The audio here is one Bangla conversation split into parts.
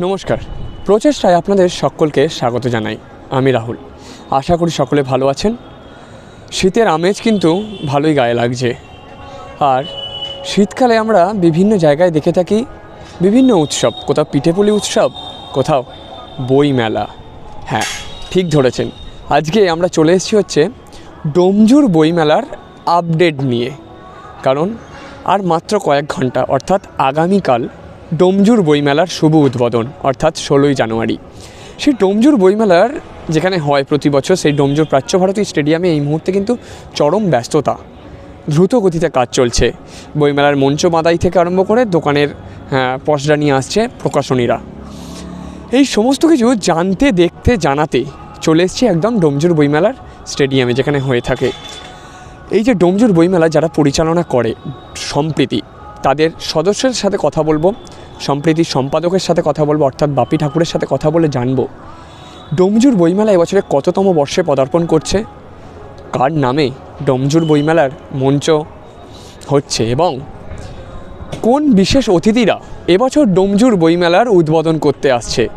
নমস্কার। প্রচেষ্টায় আপনাদের সকলকে স্বাগত জানাই। আমি রাহুল। আশা করি সকলে ভালো আছেন। শীতের আমেজ কিন্তু ভালোই গায়ে লাগছে। আর শীতকালে আমরা বিভিন্ন জায়গায় দেখে থাকি বিভিন্ন উৎসব, কোথাও পিঠেপুলি উৎসব, কোথাও বই মেলা হ্যাঁ ঠিক ধরেছেন। আজকে আমরা চলে এসেছি হচ্ছে ডোমজুর বইমেলার আপডেট নিয়ে। কারণ আর মাত্র কয়েক ঘণ্টা, অর্থাৎ আগামীকাল ডোমজুর বইমেলার শুভ উদ্বোধন অর্থাৎ ষোলোই জানুয়ারি। সেই ডোমজুর বইমেলার যেখানে হয় প্রতি বছর সেই ডোমজুর প্রাচ্য ভারতী স্টেডিয়ামে এই মুহূর্তে কিন্তু চরম ব্যস্ততা। দ্রুত গতিতে কাজ চলছে। বইমেলার মঞ্চ বাদাই থেকে আরম্ভ করে দোকানের হ্যাঁ, পসরা নিয়ে আসছে প্রকাশনীরা। এই সমস্ত কিছু জানতে দেখতে জানাতে চলে এসেছি একদম ডোমজুর বইমেলার স্টেডিয়ামে যেখানে হয়ে থাকে। এই যে ডোমজুর বইমেলা যারা পরিচালনা করে সম্প্রীতি তাদের সদস্যের সাথে কথা বলব। সম্প্রীতির সম্পাদকের সাথে কথা বলব, অর্থাৎ বাপি ঠাকুরের সাথে কথা বলে জানব। ডোমজুর বইমেলা এবছরে কততম বর্ষে পদার্পণ করছে? কার নামে ডোমজুর বইমেলার মঞ্চ হচ্ছে এবং কোন বিশেষ অতিথিরা এবছর ডোমজুর বইমেলার উদ্বোধন করতে আসছে?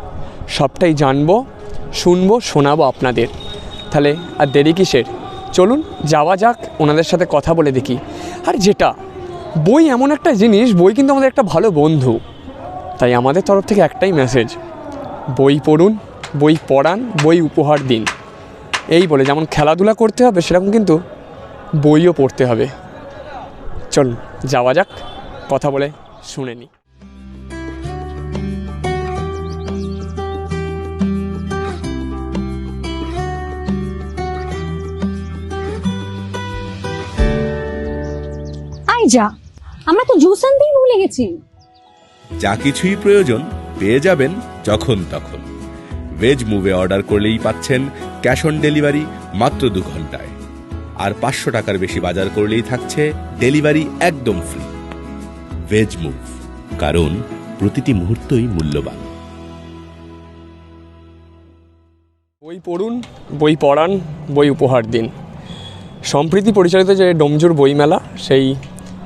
সবটাই জানব, শুনব, শোনাবো আপনাদের। তাহলে আর দেরি কিসের? চলুন, যাওয়া যাক, ওনাদের সাথে কথা বলে দেখি। আর যেটা, বই এমন একটা জিনিস, বই কিন্তু আমাদের একটা ভালো বন্ধু। তাই আমাদের তরফ থেকে একটাই মেসেজ বই পড়ুন, বই পড়ান, বই উপহার দিন। এই বলে যেমন খেলাধুলা করতে হবে, সেরকম কিন্তু বইও পড়তে হবে। চলুন, যাওয়া যাক, কথা বলে শুনে নিই। যা, আমরা তো জুস আনতেই ভুলে গেছি। যা কিছুই প্রয়োজন পেয়ে যাবেন যখন তখন। ভেজ মুভে অর্ডার করলেই পাচ্ছেন ক্যাশ অন ডেলিভারি মাত্র দু ঘন্টায়। আর পাঁচশো টাকার বেশি বাজার করলেই থাকছে ডেলিভারি একদম ফ্রি ভেজ মুভ কারণ প্রতিটি মুহূর্তই মূল্যবান। বই পড়ুন, বই পড়ান, বই উপহার দিন। সম্প্রীতি পরিচালিত যে ডোমজুর বইমেলা, সেই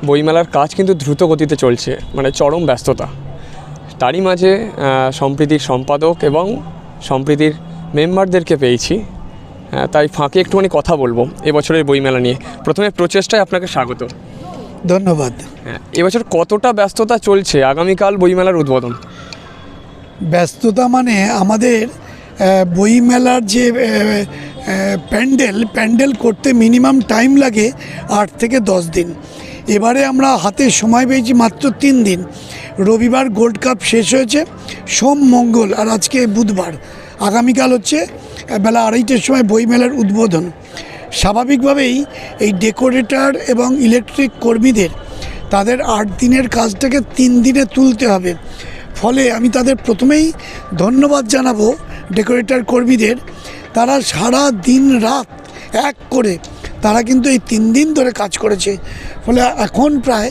বইমেলার কাজ কিন্তু দ্রুত গতিতে চলছে মানে চরম ব্যস্ততা। তারই মাঝে সম্প্রীতির সম্পাদক এবং সম্প্রীতির মেম্বারদেরকে পেয়েছি। তাই ফাঁকে একটুখানি কথা বলব এবছরের বইমেলা নিয়ে। প্রথমে প্রচেষ্টায় আপনাকে স্বাগত। ধন্যবাদ। হ্যাঁ এবছর কতটা ব্যস্ততা চলছে? আগামীকাল বইমেলার উদ্বোধন। ব্যস্ততা মানে আমাদের বইমেলার যে প্যান্ডেল প্যান্ডেল করতে মিনিমাম টাইম লাগে আট থেকে দশ দিন। এবারে আমরা হাতে সময় পেয়েছি মাত্র তিন দিন। রবিবার গোল্ড কাপ শেষ হয়েছে, সোম মঙ্গল আর আজকে বুধবার। আগামীকাল হচ্ছে বেলা আড়াইটের সময় বইমেলার উদ্বোধন। স্বাভাবিকভাবেই এই ডেকোরেটর এবং ইলেকট্রিক কর্মীদের তাদের আট দিনের কাজটাকে তিন দিনে তুলতে হবে। ফলে আমি তাদের প্রথমেই ধন্যবাদ জানাব ডেকোরেটর কর্মীদের। তারা সারা দিন রাত এক করে তারা কিন্তু এই তিন দিন ধরে কাজ করেছে। ফলে এখন প্রায়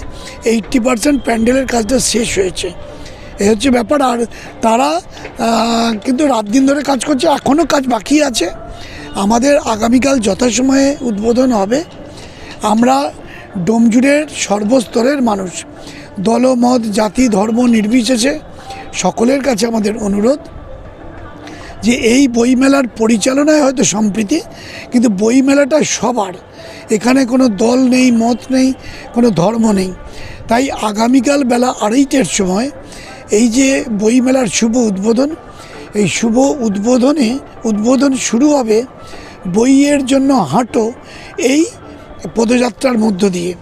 এইট্টি পারসেন্ট প্যান্ডেলের কাজটা শেষ হয়েছে। এই হচ্ছে ব্যাপার। আর তারা কিন্তু রাত দিন ধরে কাজ করছে। এখনও কাজ বাকি আছে। আমাদের আগামীকাল যথাসময়ে উদ্বোধন হবে। আমরা ডোমজুড়ের সর্বস্তরের মানুষ। দলমত, জাতি, ধর্ম নির্বিশেষে সকলের কাছে আমাদের অনুরোধ। যে এই বইমেলার পরিচালনায় হয়তো সম্প্রীতি, কিন্তু বইমেলাটা সবার। এখানে কোনো দল নেই, মত নেই, কোনো ধর্ম নেই। তাই আগামীকাল বেলা আড়াইটের সময় এই যে বইমেলার শুভ উদ্বোধন, এই শুভ উদ্বোধনে, উদ্বোধন শুরু হবে বইয়ের জন্য হাঁটো এই পদযাত্রার মধ্য দিয়ে।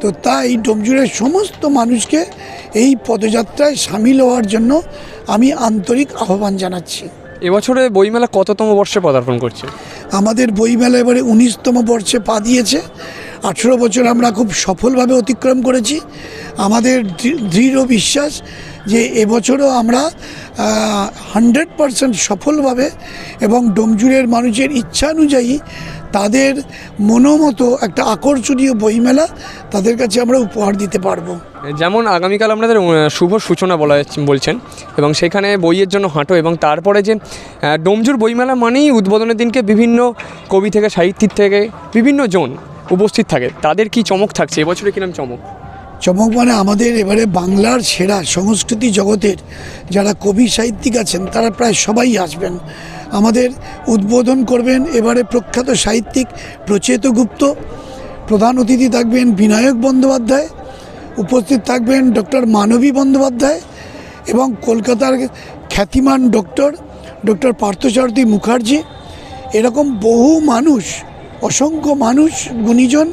তো তাই ডোমজুড়ের সমস্ত মানুষকে এই পদযাত্রায় সামিল হওয়ার জন্য আমি আন্তরিক আহ্বান জানাচ্ছি। এবছরে বইমেলা কততম বর্ষে পদার্পণ করছে? আমাদের বইমেলা এবারে উনিশতম বর্ষে পা দিয়েছে। আঠেরো বছর আমরা খুব সফলভাবে অতিক্রম করেছি। আমাদের দৃঢ় বিশ্বাস যে এবছরও আমরা হান্ড্রেড পারসেন্ট সফলভাবে এবং ডোমজুরের মানুষের ইচ্ছা অনুযায়ী তাদের মনোমতো একটা আকর্ষণীয় বইমেলা তাদের কাছে আমরা উপহার দিতে পারব। যেমন আগামীকাল আপনাদের শুভ সূচনা বলা বলছেন এবং সেখানে বইয়ের জন্য হাঁটো এবং তারপরে যে ডোমজুর বইমেলা মানেই উদ্বোধনের দিনকে বিভিন্ন কবি থেকে সাহিত্যিক থেকে বিভিন্ন জন উপস্থিত থাকে। তাদের কি চমক থাকছে? এবছরে কিরম চমক? চমক মানে আমাদের এবারে বাংলার সেরা সংস্কৃতি জগতের যারা কবি সাহিত্যিক আছেন তারা প্রায় সবাই আসবেন। আমাদের উদ্বোধন করবেন এবারে প্রখ্যাত সাহিত্যিক প্রচেত গুপ্ত। প্রধান অতিথি থাকবেন বিনায়ক বন্দ্যোপাধ্যায়। উপস্থিত থাকবেন ডক্টর মানবী বন্দ্যোপাধ্যায় এবং কলকাতার খ্যাতিমান ডক্টর ডক্টর পার্থসারথী মুখার্জি। এরকম বহু মানুষ, অসংখ্য মানুষ, গুণীজন,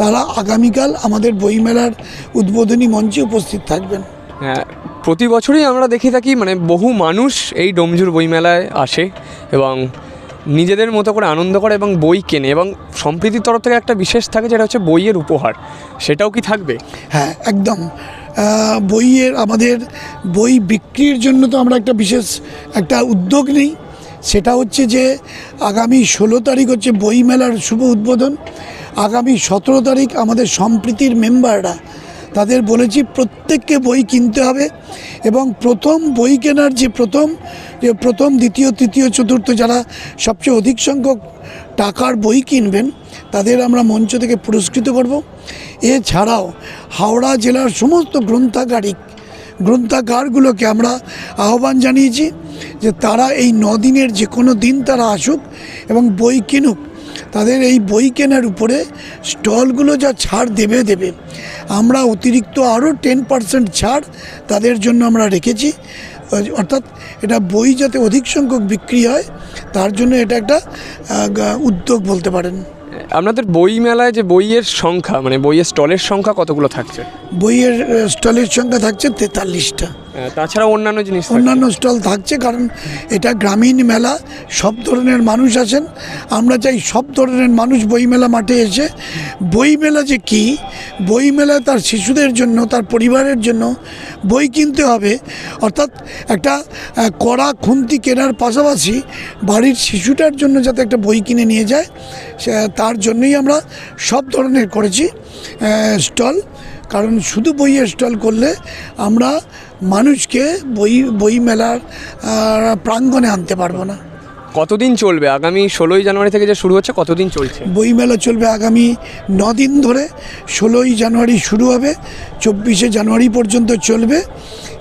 তারা আগামীকাল আমাদের বইমেলার উদ্বোধনী মঞ্চে উপস্থিত থাকবেন। হ্যাঁ প্রতি বছরই আমরা দেখে থাকি মানে বহু মানুষ এই ডোমজুর বইমেলায় আসে। এবং নিজেদের মতো করে আনন্দ করে এবং বই কেনে এবং সম্প্রীতির তরফ থেকে একটা বিশেষ থাকে যেটা হচ্ছে বইয়ের উপহার। সেটাও কি থাকবে? হ্যাঁ একদম। বইয়ের আমাদের বই বিক্রির জন্য তো আমরা একটা বিশেষ একটা উদ্যোগ নিই। সেটা হচ্ছে যে আগামী ষোলো তারিখ হচ্ছে বই মেলার শুভ উদ্বোধন। আগামী সতেরো তারিখ আমাদের সম্প্রীতির মেম্বাররা তাদের বলেছি প্রত্যেককে বই কিনতে হবে এবং প্রথম বই কেনার যে প্রথম যে প্রথম, দ্বিতীয়, তৃতীয়, চতুর্থ যারা সবচেয়ে অধিক সংখ্যক টাকার বই কিনবেন, তাদের আমরা মঞ্চ থেকে পুরস্কৃত করব। এছাড়াও হাওড়া জেলার সমস্ত গ্রন্থাগারিক, গ্রন্থাগারগুলোকে আমরা আহ্বান জানিয়েছি যে তারা এই দিনের যে কোনো দিন তারা আসুক এবং বই কিনুক। তাদের এই বই কেনার উপরে স্টলগুলো যা ছাড় দেবে দেবে। আমরা অতিরিক্ত আরও টেন পার্সেন্ট ছাড় তাদের জন্য আমরা রেখেছি। অর্থাৎ এটা বই যাতে অধিক সংখ্যক বিক্রি হয় তার জন্য এটা একটা উদ্যোগ বলতে পারেন। আপনাদের বই মেলায় যে বইয়ের সংখ্যা মানে বইয়ের স্টলের সংখ্যা কতগুলো থাকছে? বইয়ের স্টলের সংখ্যা থাকছে তেতাল্লিশটা। তাছাড়া অন্যান্য জিনিস অন্যান্য স্টল থাকছে, কারণ এটা গ্রামীণ মেলা, সব ধরনের মানুষ আছেন। আমরা চাই সব ধরনের মানুষ বইমেলা মাঠে এসে, বইমেলা যে কি, বইমেলা তার শিশুদের জন্য, তার পরিবারের জন্য বই কিনতে হবে। অর্থাৎ একটা কড়া খুন্তি কেনার পাশাপাশি বাড়ির শিশুটার জন্য যাতে একটা বই কিনে নিয়ে যায় তার জন্যই আমরা সব ধরনের করেছি স্টল। কারণ শুধু বইয়ের স্টল করলে আমরা মানুষকে বই বই মেলার প্রাঙ্গণে আনতে পারব না। কতদিন চলবে? আগামী ষোলোই জানুয়ারি থেকে যে শুরু হচ্ছে কতদিন চলছে? বইমেলা চলবে আগামী দিন ধরে ষোলোই জানুয়ারি শুরু হবে চব্বিশে জানুয়ারি পর্যন্ত চলবে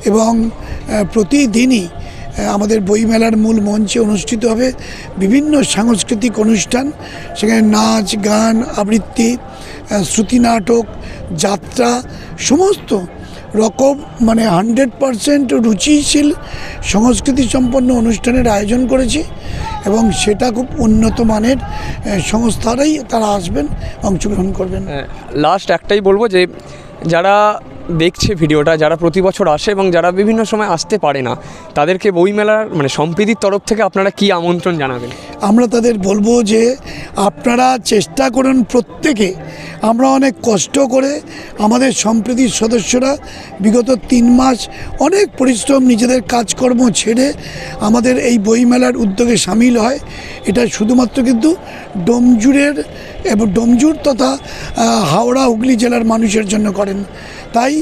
এবং প্রতিদিনই আমাদের বইমেলার মূল মঞ্চে অনুষ্ঠিত হবে বিভিন্ন সাংস্কৃতিক অনুষ্ঠান। সেখানে নাচ, গান, আবৃত্তি শ্রুতি নাটক, যাত্রা, সমস্ত রকম মানে হান্ড্রেড পারসেন্ট রুচিশীল সংস্কৃতি সম্পন্ন অনুষ্ঠানের আয়োজন করেছি এবং সেটা খুব উন্নত মানের সংস্থারাই তারা আসবেন, অংশগ্রহণ করবেন। লাস্ট একটাই বলব যে যারা দেখছে ভিডিওটা, যারা প্রতি বছর আসে এবং যারা বিভিন্ন সময় আসতে পারে না, তাদেরকে বইমেলার মানে সম্প্রীতির তরফ থেকে আপনারা কি আমন্ত্রণ জানাবেন? আমরা তাদের বলব যে আপনারা চেষ্টা করুন প্রত্যেকে। আমরা অনেক কষ্ট করে আমাদের সম্প্রীতির সদস্যরা বিগত তিন মাস অনেক পরিশ্রম নিজেদের কাজকর্ম ছেড়ে আমাদের এই বইমেলার উদ্যোগে সামিল হয়। এটা শুধুমাত্র কিন্তু ডোমজুরের এবং ডোমজুর তথা হাওড়া, হুগলি জেলার মানুষের জন্য করেন। তাই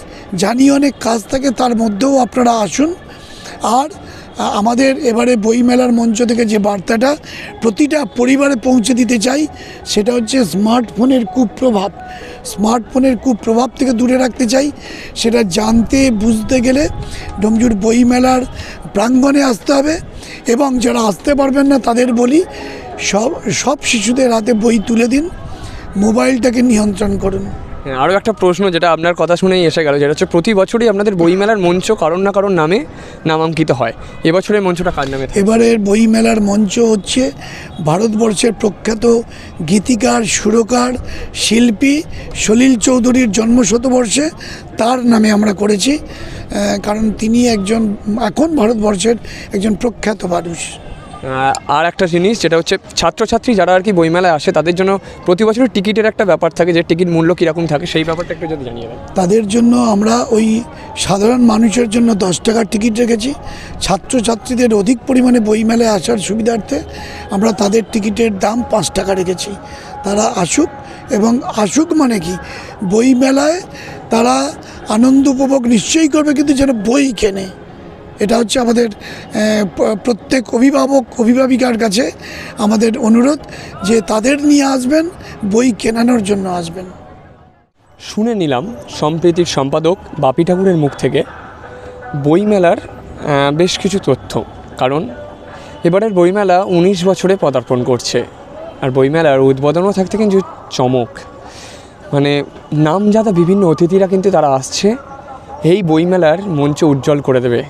জানি অনেক কাজ থাকে, তার মধ্যেও আপনারা আসুন। আর আমাদের এবারে বইমেলার মঞ্চ থেকে যে বার্তাটা প্রতিটা পরিবারে পৌঁছে দিতে চাই, সেটা হচ্ছে স্মার্টফোনের কুপ্রভাব। স্মার্টফোনের কুপ্রভাব থেকে দূরে রাখতে চাই, সেটা জানতে, বুঝতে গেলে ডোমজুর বইমেলার প্রাঙ্গণে আসতে হবে এবং যারা আসতে পারবেন না তাদের বলি, সব সব শিশুদের হাতে বই তুলে দিন, মোবাইলটাকে নিয়ন্ত্রণ করুন। হ্যাঁ, আরও একটা প্রশ্ন যেটা আপনার কথা শুনেই এসে গেল যেটা হচ্ছে প্রতি বছরই আপনাদের বইমেলার মঞ্চ কারণ না কারণ নামে নামাঙ্কিত হয় এবছরের মঞ্চটা কার নামে? এবারের বইমেলার মঞ্চ হচ্ছে ভারতবর্ষের প্রখ্যাত গীতিকার সুরকার শিল্পী সলিল চৌধুরীর জন্ম শতবর্ষে তার নামে আমরা করেছি কারণ তিনি একজন এখন ভারতবর্ষের একজন প্রখ্যাত মানুষ আর একটা জিনিস, যেটা হচ্ছে ছাত্রছাত্রী যারা আর কি বইমেলায় আসে, তাদের জন্য প্রতি বছর টিকিটের একটা ব্যাপার থাকে যে টিকিট মূল্য কীরকম থাকে। সেই ব্যাপারটা একটু যদি জানিয়ে দেন। তাদের জন্য আমরা ওই সাধারণ মানুষের জন্য দশ টাকার টিকিট রেখেছি। ছাত্রছাত্রীদের অধিক পরিমাণে বইমেলায় আসার সুবিধার্থে আমরা তাদের টিকিটের দাম পাঁচ টাকা রেখেছি। তারা আসুক এবং আসুক মানে কি, বইমেলায় তারা আনন্দ উপভোগ নিশ্চয়ই করবে, কিন্তু যেন বই কেনে। এটা হচ্ছে আমাদের প্রত্যেক অভিভাবক, অভিভাবিকার কাছে আমাদের অনুরোধ যে তাদের নিয়ে আসবেন, বই কেনানোর জন্য আসবেন। শুনে নিলাম সম্প্রীতির সম্পাদক বাপি ঠাকুরের মুখ থেকে। বইমেলার বেশ কিছু তথ্য, কারণ এবারের বইমেলা উনিশ বছরে পদার্পণ করছে। আর বইমেলার উদ্বোধনও থাকতে কিন্তু চমক। মানে নামজাদা বিভিন্ন অতিথিরা কিন্তু তারা আসছে। এই বইমেলার মঞ্চ উজ্জ্বল করে দেবে।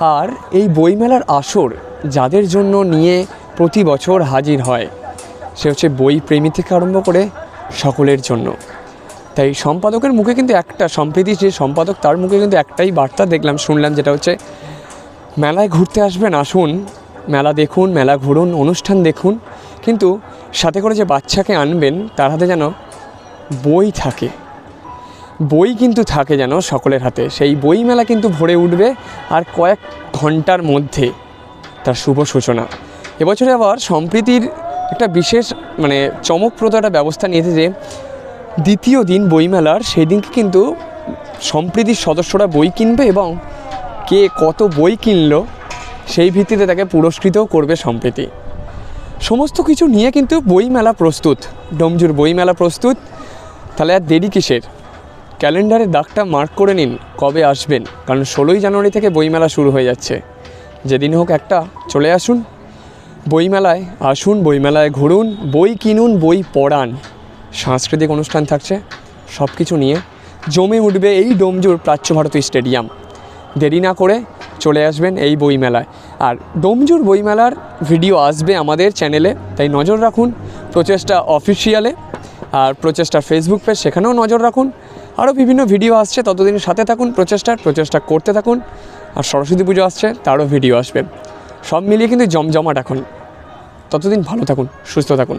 আর এই বইমেলার আসর যাদের জন্য নিয়ে প্রতি বছর হাজির হয়। সে হচ্ছে বই প্রেমী থেকে আরম্ভ করে সকলের জন্য। তাই সম্পাদকের মুখে কিন্তু একটা, সম্প্রীতি যে সম্পাদক তার মুখে কিন্তু একটাই বার্তা দেখলাম, শুনলাম যেটা হচ্ছে, মেলায় ঘুরতে আসবেন, আসুন, মেলা দেখুন, মেলা ঘুরুন, অনুষ্ঠান দেখুন। কিন্তু সাথে করে যে বাচ্চাকে আনবেন, তার হাতে যেন বই থাকে। বই কিন্তু থাকে যেন সকলের হাতে। সেই বই মেলা কিন্তু ভরে উঠবে আর কয়েক ঘণ্টার মধ্যে তার শুভ সূচনা। এবছরে আবার সম্প্রীতির একটা বিশেষ মানে চমকপ্রদ একটা ব্যবস্থা নিয়েছে যে, দ্বিতীয় দিন বইমেলার সেই দিনকে কিন্তু সম্প্রীতির সদস্যরা বই কিনবে এবং কে কত বই কিনলো সেই ভিত্তিতে তাকে পুরস্কৃতও করবে সম্প্রীতি। সমস্ত কিছু নিয়ে কিন্তু বইমেলা প্রস্তুত। ডমজুর বইমেলা প্রস্তুত। তাহলে আর দেরি কিসের? ক্যালেন্ডারে দাগটা মার্ক করে নিন কবে আসবেন, কারণ ষোলোই জানুয়ারি থেকে বইমেলা শুরু হয়ে যাচ্ছে। যেদিন হোক একটা, চলে আসুন। বইমেলায় আসুন, বইমেলায় ঘুরুন, বই কিনুন, বই পড়ান। সাংস্কৃতিক অনুষ্ঠান থাকছে সব কিছু নিয়ে। জমে উঠবে এই ডোমজুর প্রাচ্য ভারতী স্টেডিয়াম। দেরি না করে চলে আসবেন এই বইমেলায়। আর ডোমজুর বইমেলার ভিডিও আসবে আমাদের চ্যানেলে, তাই নজর রাখুন প্রচেষ্টা অফিসিয়ালে আর প্রচেষ্টা ফেসবুক পেজ, সেখানেও নজর রাখুন। আরও বিভিন্ন ভিডিও আসছে, ততদিন সাথে থাকুন, প্রচেষ্টার প্রচেষ্টা করতে থাকুন, আর সরস্বতী পুজো আসছে, তারও ভিডিও আসবে। সব মিলিয়ে কিন্তু জমজমাট এখন। ততদিন ভালো থাকুন, সুস্থ থাকুন।